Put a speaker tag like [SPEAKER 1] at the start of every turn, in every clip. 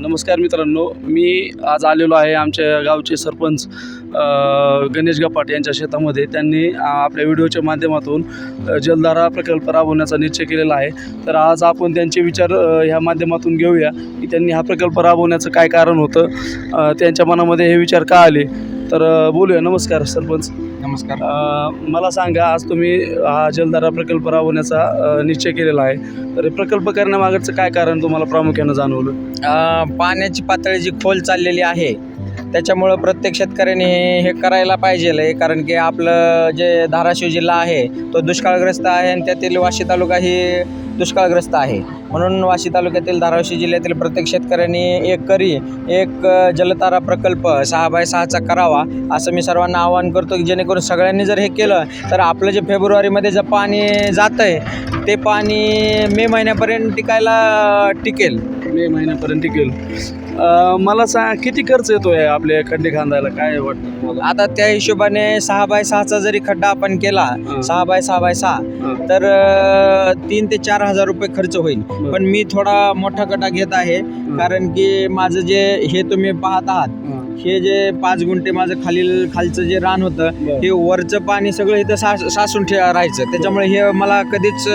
[SPEAKER 1] नमस्कार मित्रांनो मी आज आलेलो आहे आमच्या गावचे सरपंच गणेश गपाट यांच्या शेतामध्ये. त्यांनी आपल्या व्हिडिओच्या माध्यमातून जलधारा प्रकल्प राबवण्याचा निश्चय केलेला आहे. तर आज आपण त्यांचे विचार ह्या माध्यमातून घेऊया की त्यांनी हा प्रकल्प राबवण्याचं काय कारण होतं? त्यांच्या मनामध्ये हे विचार का आले? तर बोलूया. नमस्कार सरपंच.
[SPEAKER 2] नमस्कार.
[SPEAKER 1] अ, मला सांगा आज तुम्ही हा जलधारा प्रकल्प राबवण्याचा निश्चय केलेला आहे. तर हे प्रकल्प करण्यामागचं काय कारण तुम्हाला प्रामुख्यानं जाणवलं?
[SPEAKER 2] अ, पाण्याची पातळी जी खोल चाललेली आहे त्याच्यामुळं प्रत्येक शेतकऱ्याने हे करायला पाहिजे आहे कारण की आपलं जे धाराशिव जिल्हा आहे तो दुष्काळग्रस्त आहे आणि त्यातील वाशी तालुका ही दुष्काळग्रस्त आहे. म्हणून वाशी तालुक्यातील धाराशिव जिल्ह्यातील प्रत्येक शेतकऱ्यांनी एक करी एक जलतारा प्रकल्प सहा बाय सहाचा करावा असं मी सर्वांना आवाहन करतो की जेणेकरून सगळ्यांनी जर हे केलं तर आपलं जे फेब्रुवारीमध्ये जे पाणी जातं आहे ते पाणी मे महिन्यापर्यंत टिकायला टिकेल.
[SPEAKER 1] मे महिन्यापर्यंत अ, मला सांग किती खर्च येतो आहे आपले खड्डे खांदायला काय वाटतं तुम्हाला
[SPEAKER 2] आता त्या हिशोबाने सहा बाय सहाचा जरी खड्डा आपण केला. सहा बाय सहा बाय सहा. तर अ, तीन ते चार हजार रुपये खर्च होईल. पण मी थोडा मोठा गटा घेत आहे कारण की माझं जे हे तुम्ही पाहत आहात
[SPEAKER 1] हा.
[SPEAKER 2] जे पाच गुंठे माझं खालील खालचं जे रान होतं. हे वरचं पाणी सगळं इथं सास सासून ठे राहायचं त्याच्यामुळे हे मला कधीच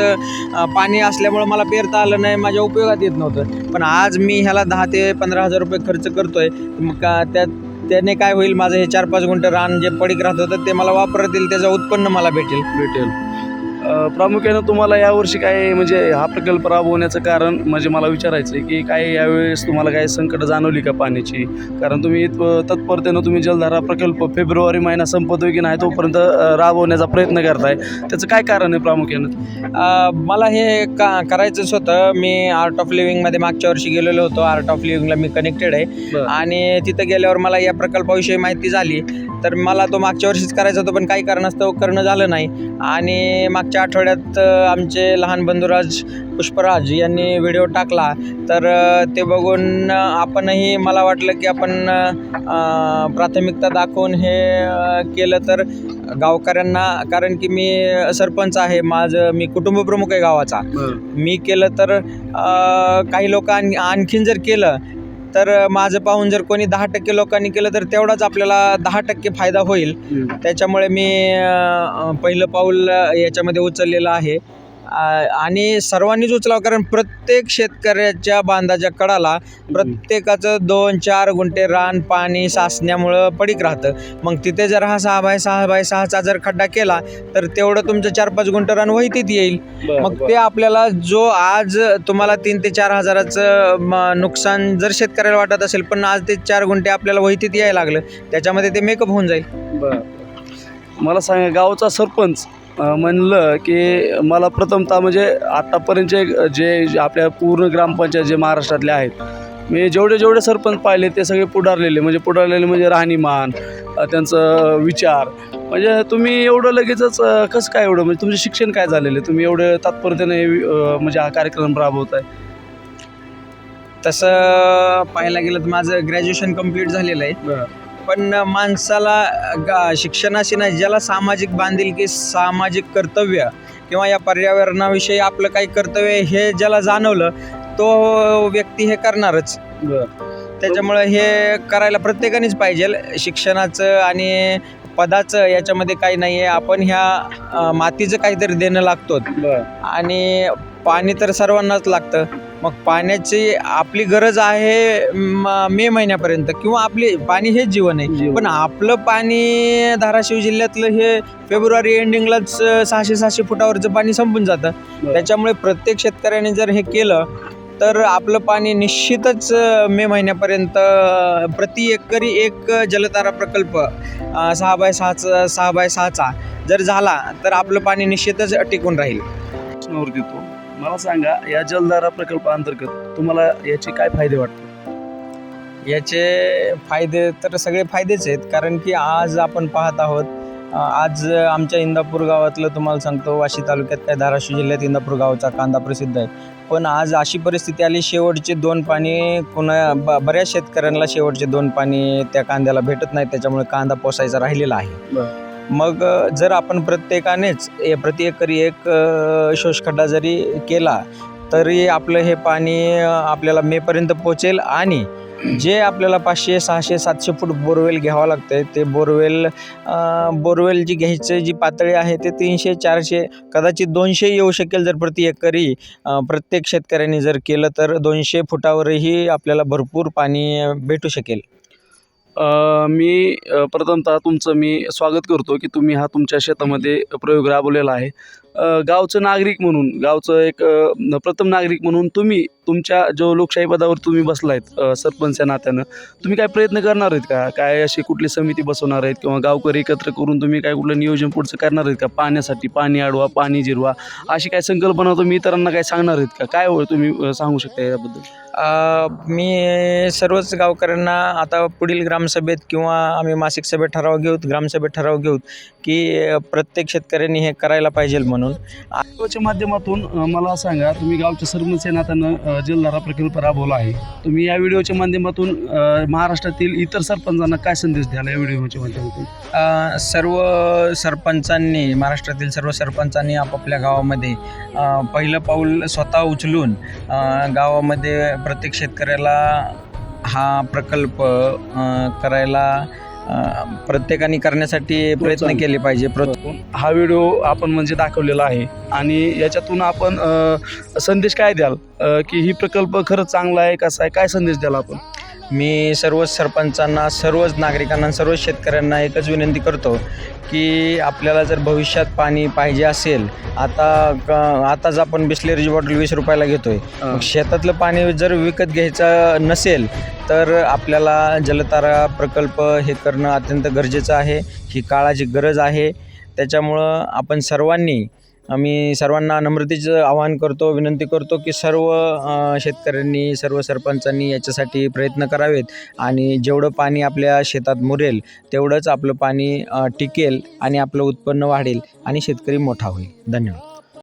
[SPEAKER 2] पाणी असल्यामुळं मला पेरता आलं नाही माझ्या उपयोगात येत नव्हतं पण आज मी ह्याला दहा ते पंधरा हजार रुपये खर्च करतोय मग का त्यात त्याने काय होईल माझं हे चार पाच गुंठे रान जे पडीक राहत होतं ते मला वापरता येईल त्याचं उत्पन्न मला भेटेल
[SPEAKER 1] भेटेल प्रामुख्यानं तुम्हाला यावर्षी काय म्हणजे हा प्रकल्प राबवण्याचं कारण म्हणजे मला विचारायचं आहे की काय यावेळेस तुम्हाला काय संकट जाणवली का पाण्याची? कारण तुम्ही तत्परतेनं तुम्ही जलधारा प्रकल्प फेब्रुवारी महिना संपतोय की नाही तोपर्यंत राबवण्याचा प्रयत्न करताय. त्याचं काय कारण आहे प्रामुख्यानं?
[SPEAKER 2] मला हे का करायचंच होतं. मी आर्ट ऑफ लिव्हिंगमध्ये मागच्या वर्षी गेलेलो होतो. आर्ट ऑफ लिव्हिंगला मी कनेक्टेड आहे. आणि तिथं गेल्यावर मला या प्रकल्पाविषयी माहिती झाली. तर मला तो मागच्या वर्षीच करायचा होता पण काही कारणास्तव करणं झालं नाही. आणि मागच्या आठवड्यात आमचे लहान बंधुराज पुष्पराज यांनी व्हिडिओ टाकला. तर ते बघून आपणही मला वाटलं की आपण प्राथमिकता दाखवून हे केलं तर गावकऱ्यांना कारण की मी सरपंच आहे. माझं मी कुटुंबप्रमुख आहे गावाचा. मी केलं तर काही लोक आण आणखीन जर केलं तर माझं पाहून जर कोणी दहा टक्के लोकांनी केलं तर तेवढाच आपल्याला दहा टक्के फायदा होईल. त्याच्यामुळे मी पहिलं पाऊल याच्यामध्ये उचललेलं आहे. आणि सर्वांनीच उचलावं कारण प्रत्येक शेतकऱ्याच्या बांधाच्या कडाला प्रत्येकाचं दोन चार गुंठे रान पाणी साचण्यामुळं पडीक राहतं. मग तिथे जर हा सहा बाय सहा बाय सहाचा जर खड्डा केला तर तेवढं तुमचं चार पाच गुंठे रान वहितीत येईल. मग ते आपल्याला जो आज तुम्हाला तीन ते चार हजाराचं नुकसान जर शेतकऱ्याला वाटत असेल पण आज ते चार गुंठे आपल्याला वहितीत यायला लागलं त्याच्यामध्ये ते मेकअप होऊन जाईल.
[SPEAKER 1] बरं. मला सांगा गावचा सरपंच म्हणलं की मला प्रथमतः म्हणजे आत्तापर्यंतचे जे आपल्या पूर्ण ग्रामपंचायत जे महाराष्ट्रातले आहेत मी जेवढे जेवढे सरपंच पाहिले ते सगळे पुढारलेले म्हणजे पुढारलेले म्हणजे राहणीमान त्यांचं विचार. म्हणजे तुम्ही एवढं लगेचच कसं काय एवढं म्हणजे तुमचं शिक्षण काय झालेलं आहे? तुम्ही एवढं तात्परतेने म्हणजे हा कार्यक्रम राबवताय?
[SPEAKER 2] तसं पाहायला गेलं तर माझं ग्रॅज्युएशन कंप्लीट झालेलं आहे. पण माणसाला गा- शिक्षणाशी नाही ज्याला सामाजिक बांधिलकी सामाजिक कर्तव्य किंवा या पर्यावरणाविषयी आपलं काही कर्तव्य हे ज्याला जाणवलं तो व्यक्ती हे करणारच. त्याच्यामुळं हे करायला प्रत्येकानेच पाहिजे. शिक्षणाचं आणि पदाचं याच्यामध्ये काही नाही आहे. आपण ह्या मातीचं काहीतरी देणं लागतो आणि पाणी तर सर्वांनाच लागतं. मग पाण्याची आपली गरज आहे म- मे महिन्यापर्यंत किंवा आपली पाणी हेच जीवन आहे.
[SPEAKER 1] जीवन.
[SPEAKER 2] पण आपलं पाणी धाराशिव जिल्ह्यातलं हे फेब्रुवारी एंडिंगलाच सहाशे सहाशे फुटावरचं पाणी संपून जातं त्याच्यामुळे प्रत्येक शेतकऱ्याने जर हे केलं तर आपलं पाणी निश्चितच अ, मे महिन्यापर्यंत अ, प्रति एकरी एक जलतारा प्रकल्प अ, सहा बाय सहाचा सहा बाय सहाचा जर झाला तर आपलं पाणी निश्चितच टिकून राहील.
[SPEAKER 1] प्रश्नावर देतो. मला सांगा या जलधारा प्रकल्पाअंतर्गत तुम्हाला याचे काय फायदे वाटतात?
[SPEAKER 2] याचे फायदे तर सगळे फायदेच आहेत. कारण की आज आपण पाहत आहोत आज आमच्या इंदापूर गावातलं तुम्हाला सांगतो वाशी तालुक्यात काय धाराशिव जिल्ह्यात इंदापूर गावचा कांदा प्रसिद्ध आहे. पण आज अशी परिस्थिती आली शेवटचे दोन पाणी कोणा ब बऱ्याच शेतकऱ्यांना शेवटचे दोन पाणी त्या कांद्याला भेटत नाही त्याच्यामुळे कांदा पोसायचा राहिलेला आहे. मग जर आपण प्रत्येकानेच ए- प्रति एकरी एक शोषखड्डा जरी केला तरी आपलं हे पाणी आपल्याला मेपर्यंत पोचेल आणि जे आपल्याला पाचशे सहाशे सातशे फूट बोरवेल घ्यावं लागतं आहे ते बोरवेल बोरवेल जी घ्यायची जी पातळी आहे ते तीनशे चारशे कदाचित दोनशे येऊ शकेल जर प्रति एकरी प्रत्येक शेतकऱ्यांनी जर केलं तर दोनशे फुटावरही आपल्याला भरपूर पाणी भेटू शकेल.
[SPEAKER 1] मी प्रथमतः तुमचं मी स्वागत करतो की तुम्ही हा तुमच्या शेतामध्ये प्रयोग राबवलेला आहे. गावचं नागरिक म्हणून गावचं एक प्रथम नागरिक म्हणून तुम्ही तुमच्या जो लोकशाही पदावर तुम्ही बसलायत अ, सरपंच या नात्यानं तुम्ही काय प्रयत्न करणार आहेत का? काय अशी कुठली समिती बसवणार आहेत किंवा गावकरी एकत्र करून तुम्ही काय कुठलं नियोजन पुढचं करणार आहेत का? पाण्यासाठी पाणी अडवा पाणी जिरवा अशी काय संकल्पना तुम्ही इतरांना काय सांगणार आहेत का? काय तुम्ही सांगू शकता याबद्दल?
[SPEAKER 2] मी सर्वच गावकऱ्यांना आता पुढील ग्रामसभेत किंवा आम्ही मासिक सभेत ठराव घेऊत ग्रामसभेत ठराव घेऊत की प्रत्येक शेतकऱ्यांनी हे करायला पाहिजे म्हणून.
[SPEAKER 1] माध्यमातून मला सांगा तुम्ही गावच्या सरपंच नात्यानं अ, प्रकल्प राबवला आहे. तुम्ही या व्हिडिओच्या माध्यमातून महाराष्ट्रातील इतर सरपंचांना काय संदेश द्याल या व्हिडिओच्या माध्यमातून?
[SPEAKER 2] सर्व सरपंचांनी महाराष्ट्रातील सर्व सरपंचांनी आपापल्या गावामध्ये पहिलं पाऊल स्वतः उचलून गावामध्ये प्रत्येक शेतकऱ्याला हा प्रकल्प करायला प्रत्येकाने करण्यासाठी प्रयत्न. केले पाहिजे.
[SPEAKER 1] हा व्हिडिओ आपण म्हणजे दाखवलेला आहे. आणि याच्यातून आपण संदेश काय द्याल? की ही प्रकल्प खरंच चांगला आहे कसा आहे? काय संदेश द्याल आपण?
[SPEAKER 2] मी सर्वच सरपंचांना सर्वच नागरिकांना सर्वच शेतकऱ्यांना एकच विनंती करतो की आपल्याला जर भविष्यात पाणी पाहिजे असेल आता आताच आपण बिस्लेरीची बॉटल वीस रुपयाला घेतोय. शेतातलं पाणी जर विकत घ्यायचं नसेल तर आपल्याला जलतारा प्रकल्प हे करणं अत्यंत गरजेचं आहे. ही काळाची गरज आहे. त्याच्यामुळं आपण सर्वांनी आम्ही सर्वांना नम्रतेचं आवाहन करतो विनंती करतो की सर्व शेतकऱ्यांनी सर्व सरपंचांनी याच्यासाठी प्रयत्न करावेत. आणि जेवढं पाणी आपल्या शेतात मुरेल तेवढंच आपलं पाणी टिकेल आणि आपलं उत्पन्न वाढेल आणि शेतकरी मोठा होईल. धन्यवाद.